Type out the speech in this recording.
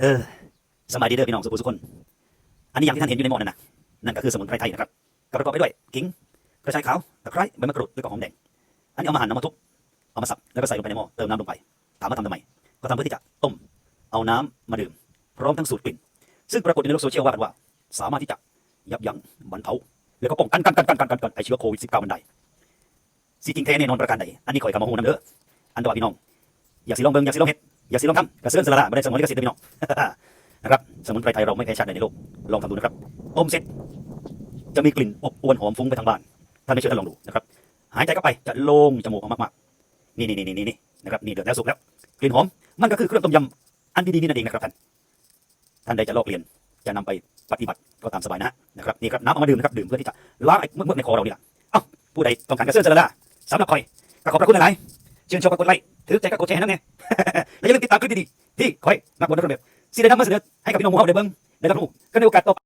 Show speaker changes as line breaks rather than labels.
เออสมัยดีเด้อพี่น้องสุภุสุคน อันนี้อย่างที่ท่านเห็นอยู่ในหม้อนั่นนะนั่นก็คือสมุนไพรไทยนะครับก็ประกอบไปด้วยขิงกระชายขาวตะไคร้ใบมะกรูดแล้วก็หอมแดงอันนี้เอามาหั่นเอามาทุบเอามาสับแล้วก็ใส่ลงไปในหม้อเติมน้ำลงไปถามว่าทำทำไมก็ทำเพื่อที่จะต้ม เอาน้ำมาดื่ม พร้อมทั้งสูตรกลิ่น ซึ่งปรากฏอยู่ในโลกโซเชียลว่ากันว่า สามารถที่จะยับยั้งบรรเทาแล้วก็ป้องกันกันกันกันกันกันกันไอเชื้อโควิด -19 มันได้สิจริงแท้แน่นอนประการใดอันนี้ข่อยกับมาฮูนำเด้ออันตัวพี่น้อง อยากสิลองเบิ่งอยากสิลองเฮ็ด อยาสิลองทำกระเสื้อสละละไม่ได้สมอนลิขสิทธิ์พี่น้องนะครับสมุนไพรไทยเราไม่แพ้ชาติใดในโลกลองทำดูนะครับต้มเสร็จจะมีกลิ่นอบอวนหอมฟุ้งไปทางบ้านท่านไม่เชื่อท่านลองดูนะครับหายใจเข้าไปจะโล่งจมูกออกมากๆนี่นี่นี่นี่นี่นะครับนี่เดือดแล้วสุกแล้วกลิ่นหอมมันก็คือเครื่องต้มยำอันดีๆนี่นั่นเองนะครับท่านท่านใดจะลอกเรียนจะนำไปปฏิบัติก็ตามสบายนะนะครับนี่ครับน้ำเอามาดื่มนะครับดื่มเพื่อที่จะล้างไอ้เมือกในคอเรานี่แหละเอ้าผู้ใดต้องการกระเสื้อสละละสำหรับคอยก็ขอบพระคุณหลายๆชื่นชมกดไลค์ถือใจก็กดแชร์ให้นั่นไง และอย่าลืมติดตามคลิปดีๆที่คอยนักบนนักเรียนแด้นำมาเสนอให้กับพี่น้องหมู่เฮาได้เบิ่งได้รับรู้กันในโอกาสต่อไป